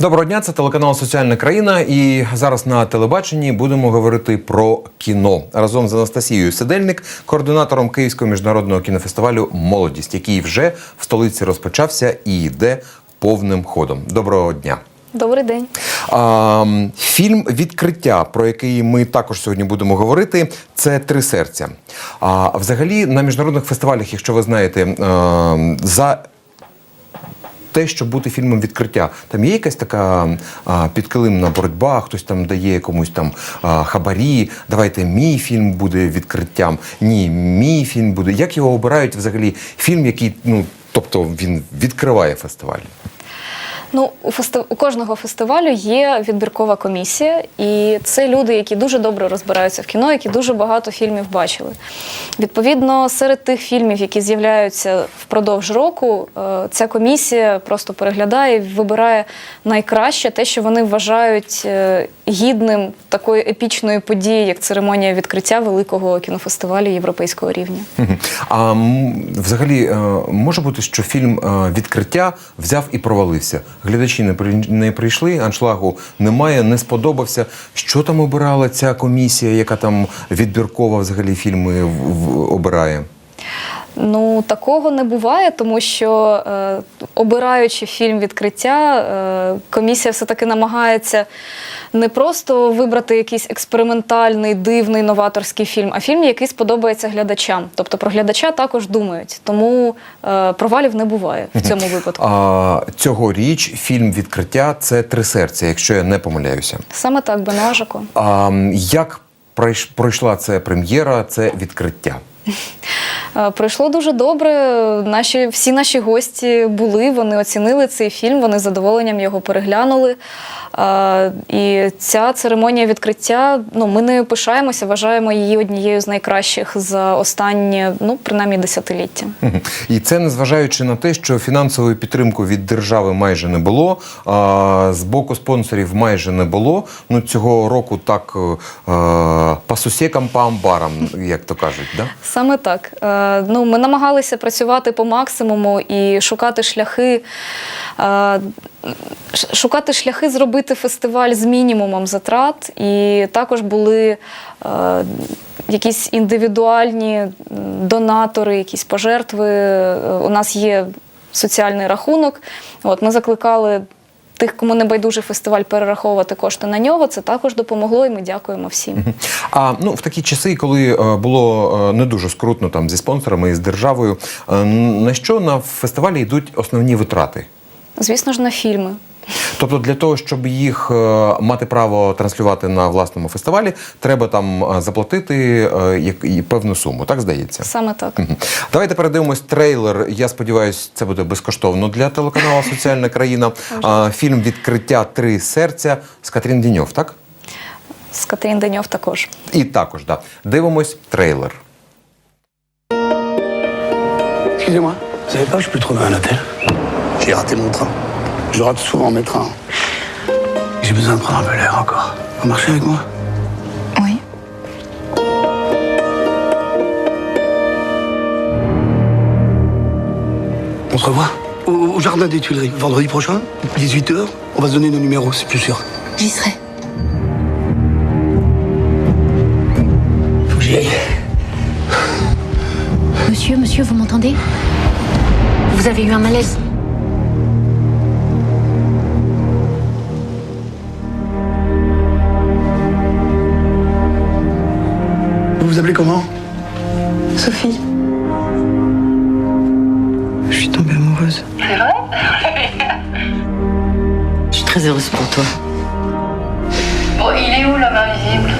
Доброго дня, це телеканал Соціальна країна. І зараз на телебаченні будемо говорити про кіно разом з Анастасією Сидельник, координатором Київського міжнародного кінофестивалю Молодість, який вже в столиці розпочався і йде повним ходом. Доброго дня. Добрий день. А, фільм Відкриття, про який ми також сьогодні будемо говорити, це три серця. А взагалі на міжнародних фестивалях, якщо ви знаєте, за те, щоб бути фільмом відкриття, там є якась така а, підкилимна боротьба, хтось там дає комусь там а, хабарі. Давайте мій фільм буде відкриттям. Ні, мій фільм буде. Як його обирають взагалі фільм, який ну тобто він відкриває фестиваль? Ну, у фестив... у кожного фестивалю є відбіркова комісія, і це люди, які дуже добре розбираються в кіно, які дуже багато фільмів бачили. Відповідно, серед тих фільмів, які з'являються впродовж року, е, ця комісія просто переглядає і вибирає найкраще те, що вони вважають е, гідним такої епічної події, як церемонія відкриття великого кінофестивалю європейського рівня. А взагалі е, може бути, що фільм е, відкриття взяв і провалився. Глядачі не не прийшли, аншлагу немає, не сподобався. Що там обирала ця комісія, яка там відбіркова взагалі фільми обирає? Ну такого не буває, тому що е, обираючи фільм відкриття, е, комісія все-таки намагається не просто вибрати якийсь експериментальний, дивний, новаторський фільм, а фільм, який сподобається глядачам. Тобто про глядача також думають. Тому е, провалів не буває в цьому випадку. А цьогоріч фільм відкриття це три серця, якщо я не помиляюся. Саме так, Бенуа Жако. А як пройш- пройшла це прем'єра, це відкриття? Е, Пройшло дуже добре. Наші всі наші гості були, вони оцінили цей фільм, вони з задоволенням його переглянули. Е, І ця церемонія відкриття, ну ми нею пишаємося, вважаємо її однією з найкращих за останнє, ну принаймні десятиліття. І це незважаючи на те, що фінансової підтримки від держави майже не було, а з боку спонсорів майже не було. Ну цього року так е, по сусікам по амбарам, як то кажуть, да? Саме так. Е, Ну, ми намагалися працювати по максимуму і шукати шляхи, е, шукати шляхи зробити фестиваль з мінімумом затрат. І також були е, якісь індивідуальні донатори, якісь пожертви. У нас є соціальний рахунок. От, ми закликали. Тих, кому не байдуже фестиваль, перераховувати кошти на нього, це також допомогло, і ми дякуємо всім. А ну в такі часи, коли е, було е, не дуже скрутно там зі спонсорами і з державою, е, на що на фестивалі йдуть основні витрати? Звісно ж, на фільми. Тобто для того, щоб їх е, мати право транслювати на власному фестивалі, треба там е, заплатити е, певну суму, так здається? Саме так. Давайте передивимось трейлер. Я сподіваюся, це буде безкоштовно для телеканалу Соціальна країна. Фільм Відкриття Три серця з Катрін Діньов, так? З Катерин Деньов також. І також, да. Дивимось трейлер. Excusez-moi, vous savez pas que je peux trouver un hôtel J'ai raté mon train. Je rate souvent mes trains. J'ai besoin de prendre un peu l'air encore. Vous marchez avec moi? Oui. On se revoit? Au, au jardin des Tuileries, vendredi prochain, 18h. On va se donner nos numéros, c'est plus sûr. J'y serai. Faut que j'y aille. Monsieur, monsieur, vous m'entendez? Vous avez eu un malaise. Vous vous appelez comment Sophie. Je suis tombée amoureuse. Je suis très heureuse pour toi. Bon, il est où l'homme invisible?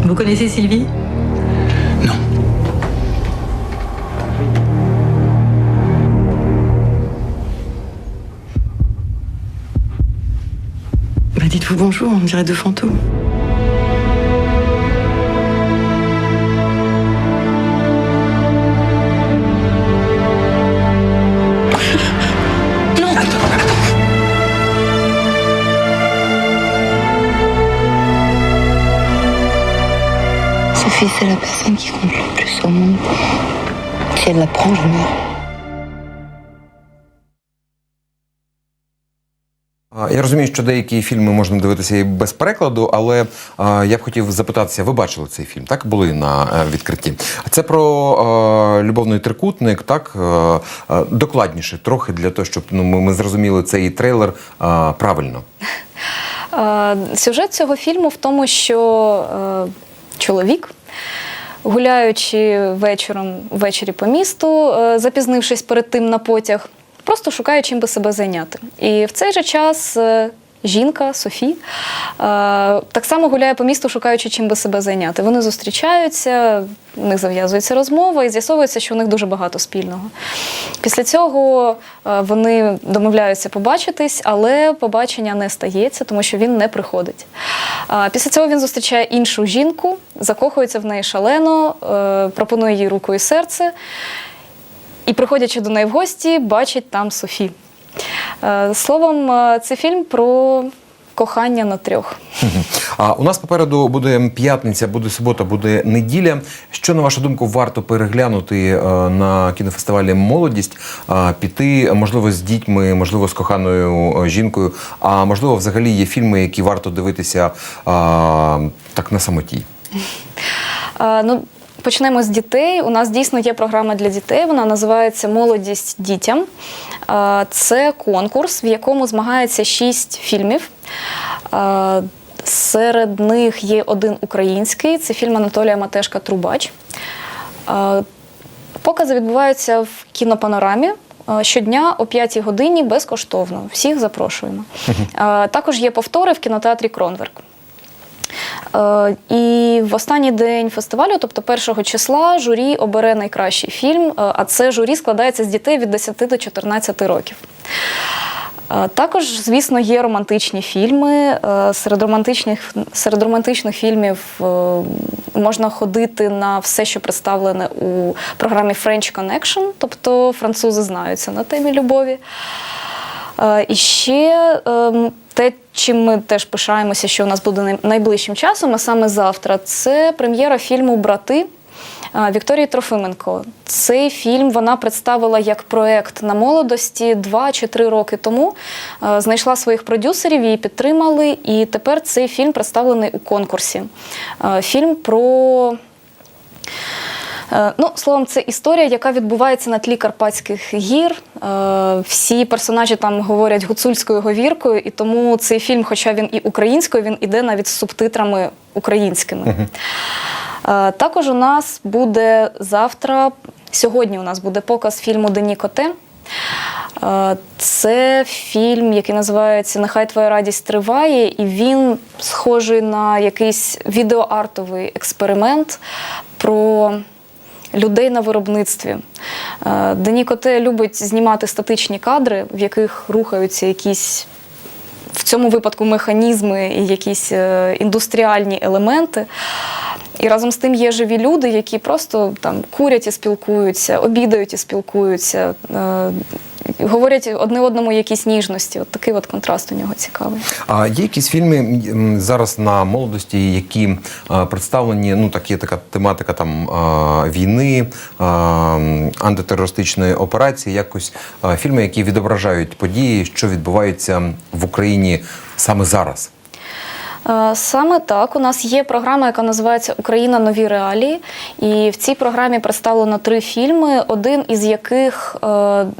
Vous connaissez Sylvie? Non. Bah dites-vous bonjour, on dirait deux fantômes. Sophie, c'est la personne qui compte le plus au monde. Si elle la prend, je meurs. Я розумію, що деякі фільми можна дивитися і без перекладу, але а, я б хотів запитатися, ви бачили цей фільм, так? Були на е, відкритті. Це про е, любовний трикутник, так? Е, е, докладніше трохи для того, щоб ну, ми, ми зрозуміли цей трейлер е, правильно. Е, Сюжет цього фільму в тому, що е, чоловік, гуляючи вечором ввечері по місту, е, запізнившись перед тим на потяг, просто шукаю чим би себе зайняти. І в цей же час. Жінка Софі е, так само гуляє по місту, шукаючи чим би себе зайняти. Вони зустрічаються, у них зав'язується розмова і з'ясовується, що у них дуже багато спільного. Після цього е, вони домовляються побачитись, але побачення не стається, тому що він не приходить. Після цього він зустрічає іншу жінку, закохується в неї шалено, е, пропонує їй руку і серце. І, приходячи до неї в гості, бачить там Софі. Е, Словом, е, це фільм про кохання на трьох. А у нас попереду буде п'ятниця, буде субота, буде неділя. Що на вашу думку варто переглянути е, на кінофестивалі Молодість, піти, можливо, з дітьми, можливо, з коханою жінкою. А можливо, взагалі є фільми, які варто дивитися так на самоті. Ну, почнемо з дітей. У нас дійсно є програма для дітей. Вона називається Молодість дітям. Це конкурс, в якому змагається шість фільмів. Серед них є один український. Це фільм Анатолія Матешка Трубач. Покази відбуваються в кінопанорамі. Щодня о 5 годині безкоштовно. Всіх запрошуємо. Також є повтори в кінотеатрі Кронверк. Е, І в останній день фестивалю, тобто 1 числа, журі обере найкращий фільм, е, а це журі складається з дітей від 10 до 14 років. Е, Також, звісно, є романтичні фільми. Серед романтичних, серед романтичних фільмів можна ходити на все, що представлене у програмі French Connection, тобто французи знаються на темі любові. Е, І ще ем, те, чим ми теж пишаємося, що у нас буде найближчим часом, а саме завтра, це прем'єра фільму Брати. е, Вікторії Трофименко. Цей фільм вона представила як проект на молодості два чи три роки тому. Е, Знайшла своїх продюсерів, її підтримали, і тепер цей фільм представлений у конкурсі. Фільм про Ну, словом, це історія, яка відбувається на тлі Карпатських гір. Е, Всі персонажі там говорять гуцульською говіркою, і тому цей фільм, хоча він і українською, він іде навіть з субтитрами українськими. Е, Також у нас буде завтра, сьогодні у нас буде показ фільму Дені Коте. Е, Це фільм, який називається Нехай твоя радість триває, і він схожий на якийсь відеоартовий експеримент про людей на виробництві. Денікоте Дені Коте любить знімати статичні кадри, в яких рухаються якісь. В цьому випадку механізми і якісь е, індустріальні елементи. І разом з тим є живі люди, які просто там курять і спілкуються, обідають і спілкуються, е, говорять одне одному якісь ніжності. От такий от контраст у нього цікавий. А є якісь фільми зараз на молодості, які представлені, ну так є така тематика там війни, антитерористичної операції, якось фільми, які відображають події, що відбуваються в Україні саме зараз. Е, Саме так. У нас є програма, яка називається Україна нові реалії. І в цій програмі представлено три фільми, один із яких е,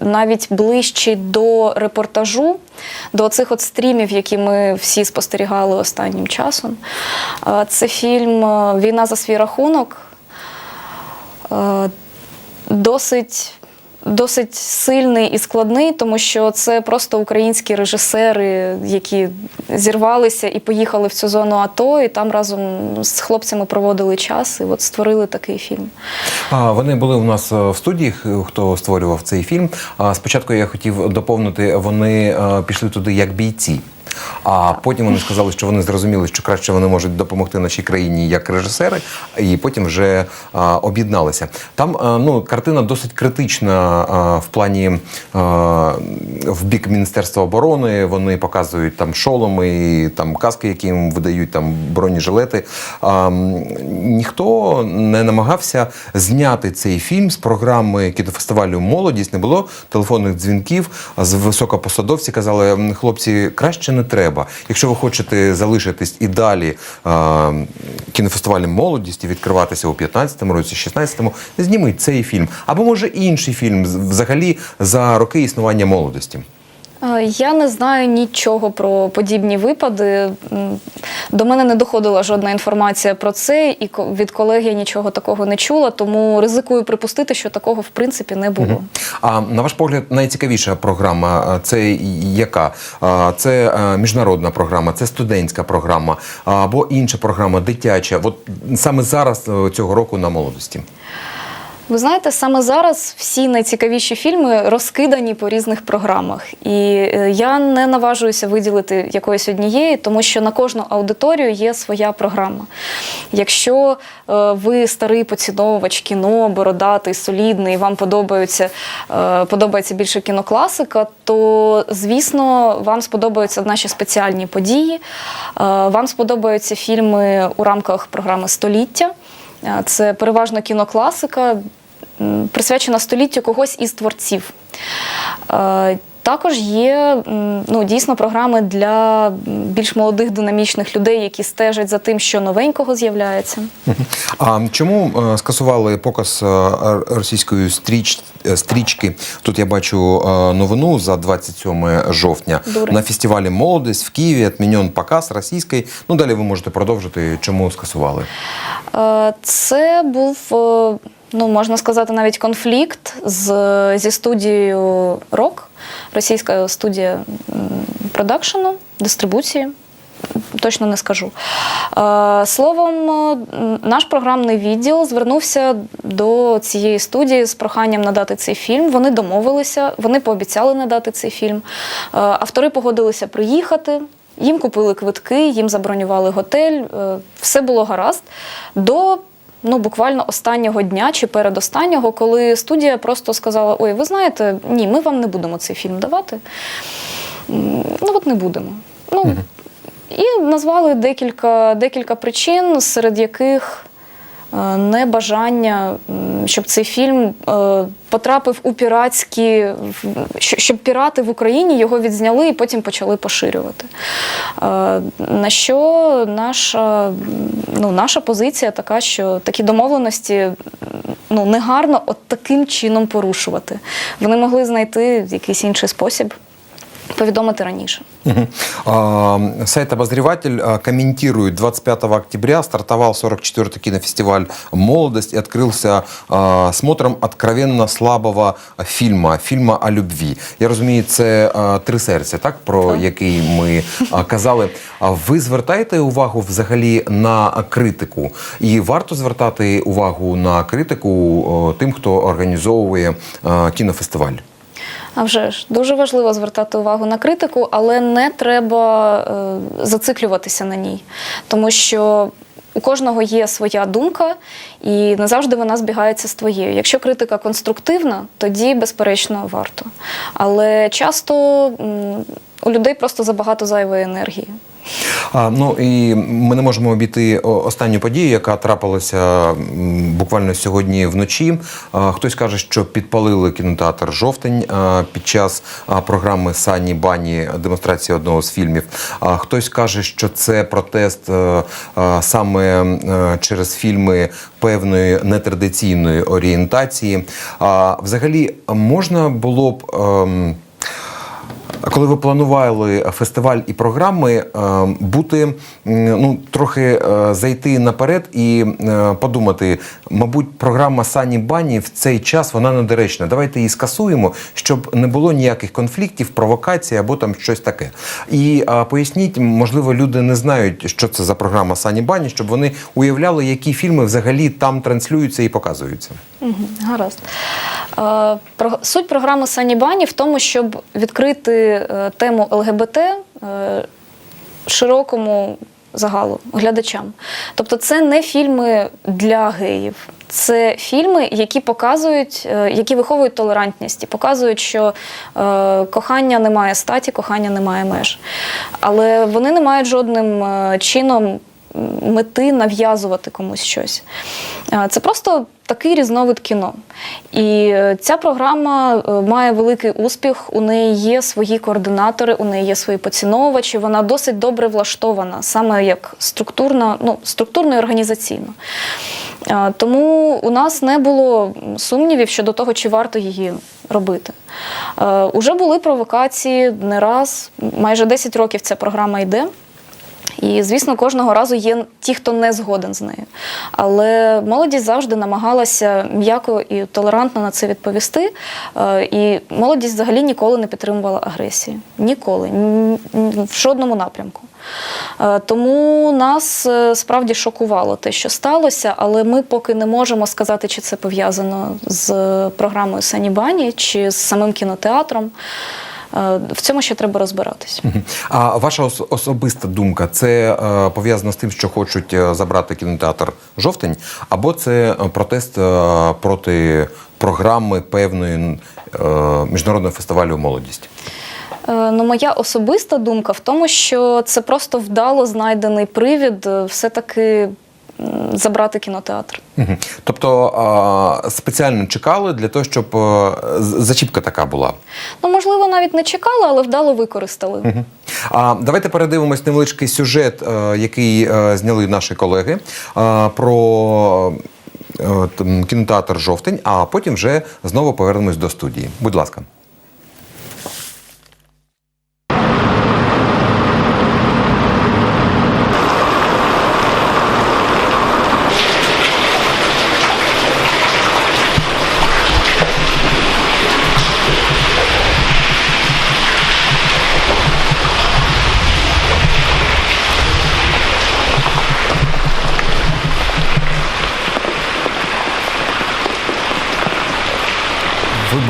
навіть ближчий до репортажу, до цих от стрімів, які ми всі спостерігали останнім часом. Е, Це фільм Війна за свій рахунок. Досить. Досить сильний і складний, тому що це просто українські режисери, які зірвалися і поїхали в цю зону АТО, і там разом з хлопцями проводили час і от створили такий фільм. А, Вони були у нас е, в студії, хто створював цей фільм. А, Спочатку я хотів доповнити, вони е, пішли туди як бійці. А потім вони сказали, що вони зрозуміли, що краще вони можуть допомогти нашій країні як режисери, і потім вже а, об'єдналися. Там а, ну, картина досить критична а, в плані а, в бік Міністерства оборони. Вони показують там шоломи, там каски, які їм видають, там бронежилети. А, ніхто не намагався зняти цей фільм з програми кінофестивалю Молодість. Не було телефонних дзвінків. З високопосадовці казали, хлопці, краще не треба. Якщо ви хочете залишитись і далі е, кінофестивалем молодість і відкриватися у 15-му році, 16-му, зніміть цей фільм. Або може інший фільм взагалі за роки існування молодості. Е, Я не знаю нічого про подібні випади. До мене не доходила жодна інформація про це, і від колег я нічого такого не чула, тому ризикую припустити, що такого в принципі не було. А на ваш погляд, найцікавіша програма це яка? Це міжнародна програма, це студентська програма або інша програма, дитяча. От саме зараз е, цього року на молодості. Ви знаєте, саме зараз всі найцікавіші фільми розкидані по різних програмах. І е, я не наважуюся виділити якоїсь однієї, тому що на кожну аудиторію є своя програма. Якщо е, ви старий поціновувач кіно, бородатий, солідний, вам подобаються, е, подобається більше кінокласика, то звісно вам сподобаються наші спеціальні події. Вам сподобаються фільми у рамках програми Століття. Е, Це переважно кінокласика, присвячена століттю когось із творців. Також є ну, дійсно програми для більш молодих динамічних людей, які стежать за тим, що новенького з'являється. А чому е, скасували показ е, російської стріч, е, стрічки? Тут я бачу новину за 27 жовтня Дури. на фестивалі Молодість в Києві відмінен показ російський. Ну далі ви можете продовжити, чому скасували. Це був, ну можна сказати, навіть конфлікт з, зі студією Рок, російська студія продакшену, дистрибуції. Точно не скажу. Е, Словом, е, наш програмний відділ звернувся до цієї студії з проханням надати цей фільм. Вони домовилися, вони пообіцяли надати цей фільм. Е, Автори погодилися приїхати. Їм купили квитки, їм забронювали готель, все було гаразд. До ну, буквально останнього дня чи передостаннього, коли студія просто сказала: Ой, ви знаєте, ні, ми вам не будемо цей фільм давати. Ну, от не будемо. Ну, І назвали декілька, декілька причин, серед яких небажання, щоб цей фільм е, потрапив у піратські, щоб пірати в Україні його відзняли і потім почали поширювати. Е, На що наша, ну, наша позиція така, що такі домовленості ну, негарно от таким чином порушувати. Вони могли знайти якийсь інший спосіб повідомити раніше. А, Сайт «Обозреватель» комментирует. 25 октября стартовал 44-й кинофестиваль «Молодость» и открылся смотром откровенно слабого фильма, фильма о любві. Я розумію, це «Три серця», так, про Так. який ми казали. Ви звертаєте увагу взагалі на критику? І варто звертати увагу на критику тим, хто організовує кінофестиваль? А вже ж дуже важливо звертати увагу на критику, але не треба е, зациклюватися на ній, тому що. У кожного є своя думка, і не завжди вона збігається з твоєю. Якщо критика конструктивна, тоді, безперечно, варто. Але часто у людей просто забагато зайвої енергії. А, ну і ми не можемо обійти останню подію, яка трапилася буквально сьогодні вночі. А, Хтось каже, що підпалили кінотеатр жовтень а, під час а, програми Сані Бані демонстрації одного з фільмів. А Хтось каже, що це протест е, е, саме е, через фільми певної нетрадиційної орієнтації. А Взагалі можна було б. ем, а Коли ви планували фестиваль і програми, е, бути ну трохи е, зайти наперед і е, подумати, мабуть, програма Сані Бані в цей час вона недоречна. Давайте її скасуємо, щоб не було ніяких конфліктів, провокацій або там щось таке. І поясніть, можливо, люди не знають, що це за програма Сані Бані, щоб вони уявляли, які фільми взагалі там транслюються і показуються. Мгм, Гаразд. Е, про- Суть програми Сані Бані в тому, щоб відкрити е, тему ЛГБТ е, широкому загалу глядачам. Тобто, це не фільми для геїв. Це фільми, які показують, які виховують толерантність і показують, що е, кохання не має статі, кохання не має меж. Але вони не мають жодним чином мети нав'язувати комусь щось. Це просто такий різновид кіно. І е, ця програма е, має великий успіх. У неї є свої координатори, у неї є свої поціновувачі. Вона досить добре влаштована, саме як структурна, ну, структурно і організаційно. Тому у нас не було сумнівів щодо того, чи варто її робити. Е, Уже були провокації не раз, майже 10 років ця програма йде. І, звісно, кожного разу є ті, хто не згоден з нею. Але молодість завжди намагалася м'яко і толерантно на це відповісти. Е, І молодість взагалі ніколи не підтримувала агресії. Ніколи, Ні- ні- в жодному напрямку. Е, Тому нас е, справді шокувало те, що сталося, але ми поки не можемо сказати, чи це пов'язано з програмою Санібані чи з самим кінотеатром. Е, В цьому ще треба розбиратись. А ваша особиста думка це е, пов'язано з тим, що хочуть е, забрати кінотеатр жовтень, або це протест проти програми певної міжнародного фестивалю молодість? Ну, моя особиста думка в тому, що це просто вдало знайдений привід е, все-таки м, забрати кінотеатр. Мгм. Тобто спеціально чекали для того, щоб е, зачіпка така була. Ну, можливо, навіть не чекали, але вдало використали. А давайте передивимось невеличкий сюжет, е, який е, зняли наші колеги про кінотеатр жовтень, а потім вже знову повернемось до студії. Будь ласка.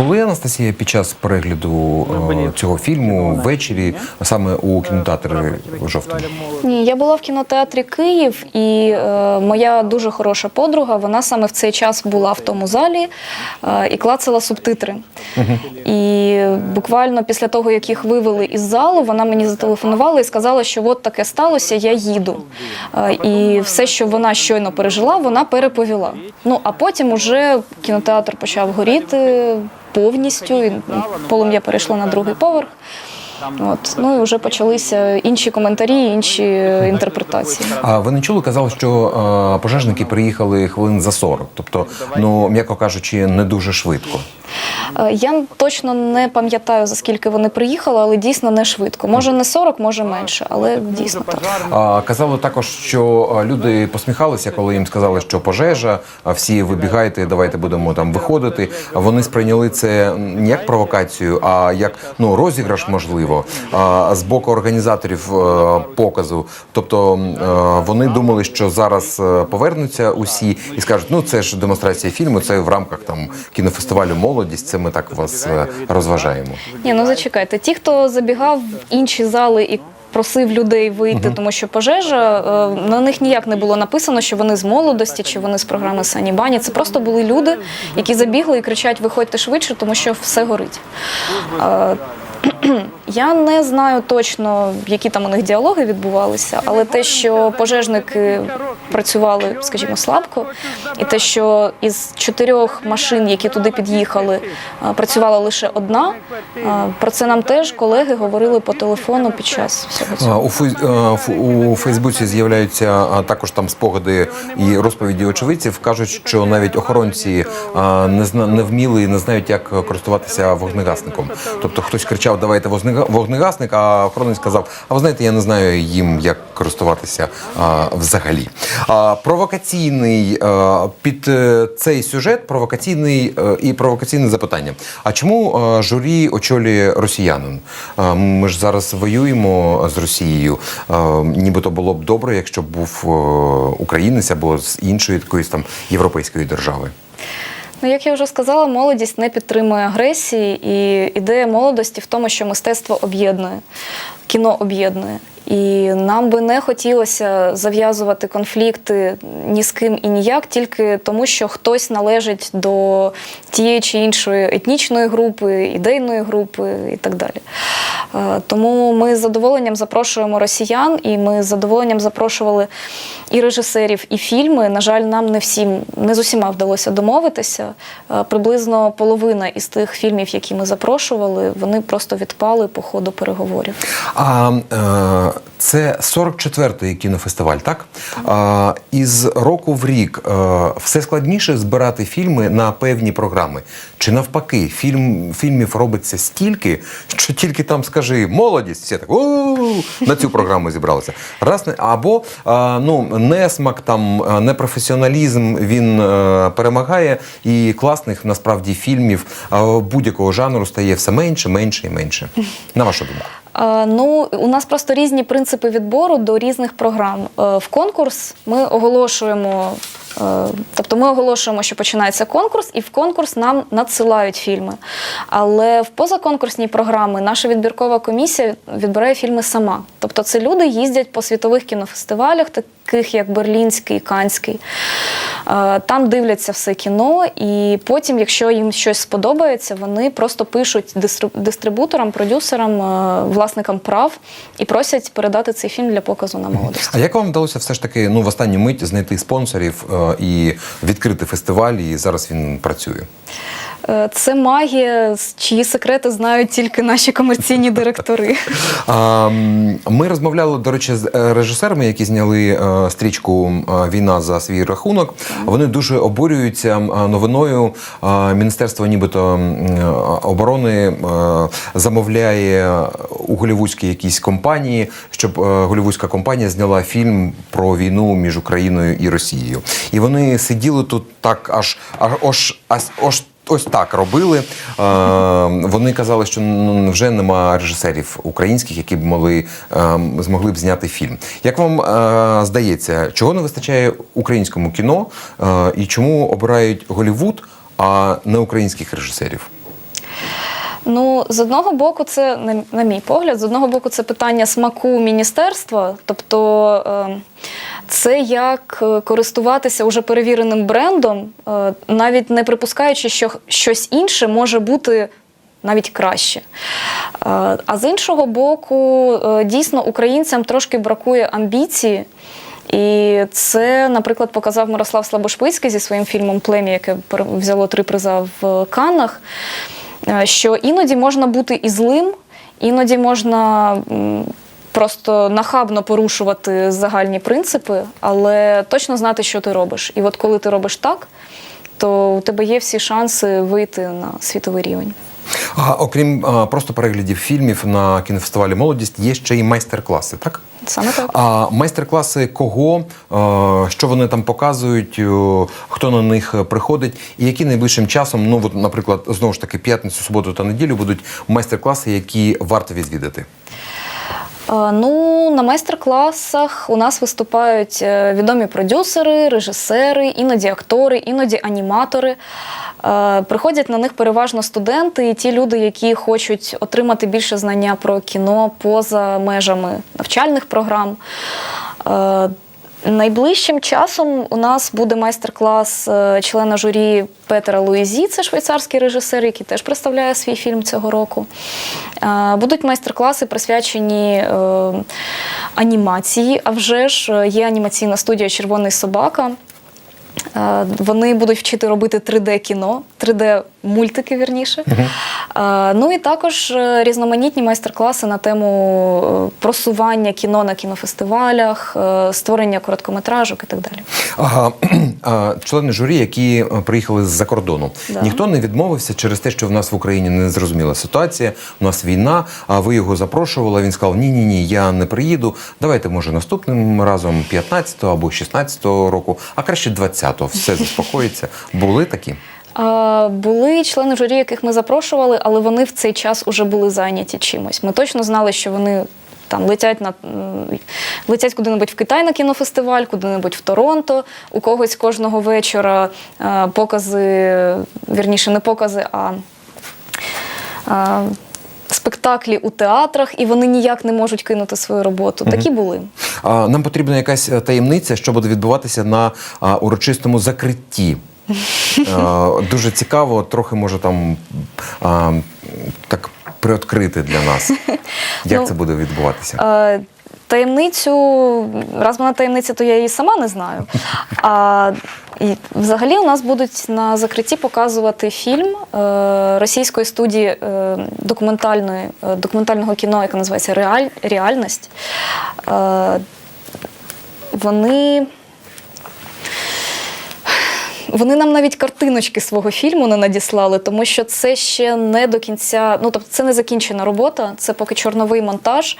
Були Анастасія під час перегляду е, цього фільму ввечері, саме у кінотеатрі жовтень? Ні, я була в кінотеатрі Київ, і е, моя дуже хороша подруга, вона саме в цей час була в тому залі е, і клацала субтитри. І буквально після того, як їх вивели із залу, вона мені зателефонувала і сказала, що от таке сталося, я їду. Е, і все, що вона щойно пережила, вона переповіла. Ну а потім уже кінотеатр почав горіти повністю, полум'я перейшло на другий поверх. От. Ну і вже почалися інші коментарі, інші інтерпретації. А ви не чули, казали, що е, пожежники приїхали хвилин за 40, тобто, ну м'яко кажучи, не дуже швидко. Е, Я точно не пам'ятаю, за скільки вони приїхали, але дійсно не швидко. Може не 40, може менше, але дійсно так. А, казали також, що люди посміхалися, коли їм сказали, що пожежа, а всі вибігайте, давайте будемо там виходити. Вони сприйняли це не як провокацію, а як ну розіграш, можливо, а, з боку організаторів е, показу. Тобто е, вони думали, що зараз е, повернуться усі і скажуть, ну це ж демонстрація фільму, це в рамках там кінофестивалю молодість. Це ми так вас е, розважаємо. Ні, ну зачекайте. Ті, хто забігав в інші зали і просив людей вийти, тому що пожежа е, на них ніяк не було написано, що вони з молодості чи вони з програми Санібані. Це просто були люди, які забігли і кричать: виходьте швидше, тому що все горить. Е, Я не знаю точно, які там у них діалоги відбувалися, але те, що пожежники працювали, скажімо, слабко, і те, що із чотирьох машин, які туди під'їхали, е, працювала лише одна. е, Про це нам теж колеги говорили по телефону під час всього цього. Ф- у Фейсбуці з'являються також там спогади і розповіді очевидців. кажуть, що навіть охоронці не вміли і не знають, як користуватися вогнегасником. Тобто хтось кричав, давайте вогнега- вогнегасник, а охоронець сказав: А ви знаєте, я не знаю їм, як користуватися а, взагалі. А, провокаційний а, під е, цей сюжет провокаційний е, і провокаційне запитання. А чому е, журі очолює росіянин? Е, Ми ж зараз воюємо з Росією. Е, Нібито було б добре, якщо б був е, українець або з іншої якоїсь там європейської держави. Ну, як я вже сказала, молодість не підтримує агресії, і ідея молодості в тому, що мистецтво об'єднує, кіно об'єднує. І нам би не хотілося зав'язувати конфлікти ні з ким і ніяк, тільки тому, що хтось належить до тієї чи іншої етнічної групи, ідейної групи і так далі. Е, Тому ми з задоволенням запрошуємо росіян, і ми з задоволенням запрошували і режисерів, і фільми. На жаль, нам не всім не з усіма вдалося домовитися. Е, Приблизно половина із тих фільмів, які ми запрошували, вони просто відпали по ходу переговорів. А е, це 44-й кінофестиваль, так? А, із року в рік е, все складніше збирати фільми на певні програми. Чи навпаки, фільм, фільмів робиться стільки, що тільки там скажи молодість, всі так «У, на цю програму зібралися. Раз або ну несмак, там е, непрофесіоналізм він е, перемагає, і класних насправді фільмів будь-якого жанру стає все менше, менше і менше. На вашу думку. Ну, у нас просто різні принципи відбору до різних програм. Е, В конкурс ми оголошуємо, тобто ми оголошуємо, що починається конкурс, і в конкурс нам надсилають фільми. Але в позаконкурсній програми наша відбіркова комісія відбирає фільми сама. Тобто це люди їздять по світових кінофестивалях, таких як Берлінський, Канський. Е, Там дивляться все кіно, і потім, якщо їм щось сподобається, вони просто пишуть дистрибуторам, продюсерам, е, власникам прав і просять передати цей фільм для показу на молодості. А як вам вдалося все ж таки ну в останню мить знайти спонсорів е, і відкрити фестиваль? І зараз він працює. Е, Це магія, чиї секрети знають тільки наші комерційні директори. Ми розмовляли, до речі, з е, режисерами, які зняли е, стрічку Війна за свій рахунок. Вони дуже обурюються новиною. Міністерство, нібито оборони, замовляє у голівудській якійсь компанії, щоб голівудська компанія зняла фільм про війну між Україною і Росією. І вони сиділи тут так, аж аж аж аж. Ось так робили. Е, вони казали, що ну, вже нема режисерів українських, які б могли е, змогли б зняти фільм. Як вам е, здається, чого не вистачає українському кіно і чому обирають Голівуд, а не українських режисерів? Ну, з одного боку, це на, мій погляд, з одного боку, це питання смаку міністерства, тобто е, це як е, користуватися уже перевіреним брендом, е, навіть не припускаючи, що щось інше може бути. Навіть краще. Е, А з іншого боку, дійсно українцям трошки бракує амбіції. І це, наприклад, показав Мирослав Слабошпицький зі своїм фільмом Плем'я, яке взяло три приза в Каннах. Е, що іноді можна бути і злим, іноді можна просто нахабно порушувати загальні принципи, але точно знати, що ти робиш. І от коли ти робиш так, то у тебе є всі шанси вийти на світовий рівень. А окрім а, просто переглядів фільмів на кінофестивалі Молодість, є ще й майстер-класи, так? Саме так. А майстер-класи кого, що вони там показують, хто на них приходить, і які найближчим часом, ну от, наприклад, знову ж таки, п'ятницю, суботу та неділю будуть майстер-класи, які варто відвідати. Е, Ну, на майстер-класах у нас виступають е, відомі продюсери, режисери, іноді актори, іноді аніматори. Е, Приходять на них переважно студенти і ті люди, які хочуть отримати більше знання про кіно поза межами навчальних програм. Е, Найближчим часом у нас буде майстер-клас е, члена журі Петера Луїзі, це швейцарський режисер, який теж представляє свій фільм цього року. Будуть майстер-класи присвячені анімації. А вже ж є анімаційна студія Червоний собака. Е, Вони будуть вчити робити 3D-кіно, 3D-мультики, вірніше. Е, Ну і також е, різноманітні майстер-класи на тему е, просування кіно на кінофестивалях, е, створення короткометражок і так далі. Ага, члени журі, які приїхали з-за кордону. Да. Ніхто не відмовився через те, що в нас в Україні незрозуміла ситуація, у нас війна, а ви його запрошували. Він сказав: Ні, ні, ні, я не приїду. Давайте, може, наступним разом 15-го або 16-го року, а краще 20-го. Все заспокоїться. Були такі. А, Були члени журі, яких ми запрошували, але вони в цей час уже були зайняті чимось. Ми точно знали, що вони там летять на летять куди-небудь в Китай на кінофестиваль, куди-небудь в Торонто. У когось кожного вечора покази, вірніше, не покази, а. а спектаклі у театрах, і вони ніяк не можуть кинути свою роботу. Такі були. А, Нам потрібна якась е, таємниця, що буде відбуватися на а, урочистому закритті. А, Дуже цікаво, трохи може там а, так приоткрити для нас. Як Ну, це буде відбуватися? Е, Таємницю, раз вона таємниця, то я її сама не знаю. А і взагалі у нас будуть на закритті показувати фільм е, російської студії е, документальної, е, документального кіно, яке називається Реаль, Реальність. Е, вони. Вони нам навіть картиночки свого фільму не надіслали, тому що це ще не до кінця. Ну тобто, це не закінчена робота, це поки чорновий монтаж.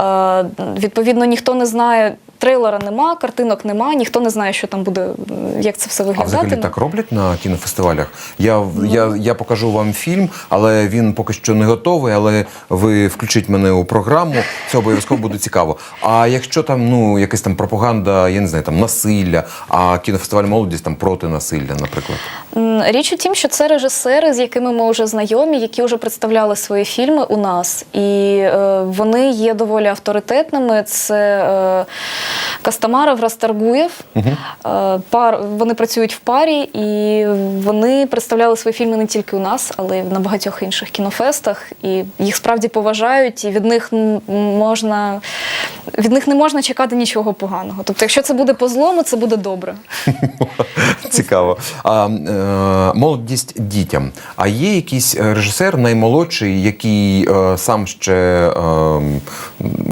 Е, відповідно, ніхто не знає. Трейлера нема, картинок нема, ніхто не знає, що там буде, е, як це все А виглядатиме. взагалі так роблять на кінофестивалях? Я, я, я покажу вам фільм, але він поки що не готовий. Але ви включіть мене у програму, це обов'язково буде цікаво. А якщо там ну якась там пропаганда, я не знаю, там насилля, а кінофестиваль молодість там проти насилля, наприклад. Річ у тім, що це режисери, з якими ми вже знайомі, які вже представляли свої фільми у нас, і е, вони є доволі авторитетними. Це е, Кастамаров, Расторгуєв. Е, пар, вони працюють в парі, і вони представляли свої фільми не тільки у нас, але й на багатьох інших кінофестах. І їх справді поважають, і від них можна від них не можна чекати нічого поганого. Тобто, якщо це буде по злому, це буде добре. Цікаво. А, е, молодість дітям. А є якийсь е, режисер наймолодший, який е, сам ще е,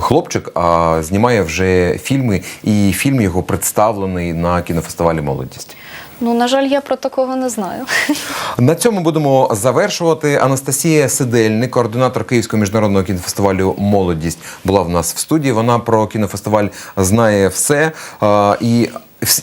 хлопчик, а знімає вже фільми, і фільм його представлений на кінофестивалі Молодість. Ну, на жаль, я про такого не знаю. На цьому будемо завершувати. Анастасія Сидельник, координатор Київського міжнародного кінофестивалю Молодість, була в нас в студії. Вона про кінофестиваль знає все. І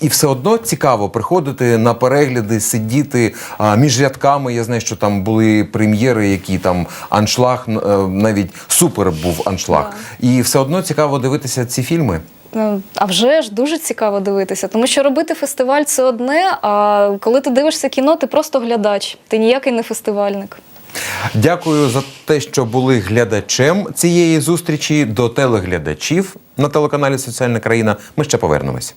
і все одно цікаво приходити на перегляди, сидіти а, між рядками. Я знаю, що там були прем'єри, які там аншлаг, е, навіть супер був аншлаг. І все одно цікаво дивитися ці фільми. Ну, А вже ж дуже цікаво дивитися, тому що робити фестиваль це одне. А коли ти дивишся кіно, ти просто глядач, ти ніякий не фестивальник. Дякую за те, що були глядачем цієї зустрічі. До телеглядачів на телеканалі Соціальна країна. Ми ще повернемось.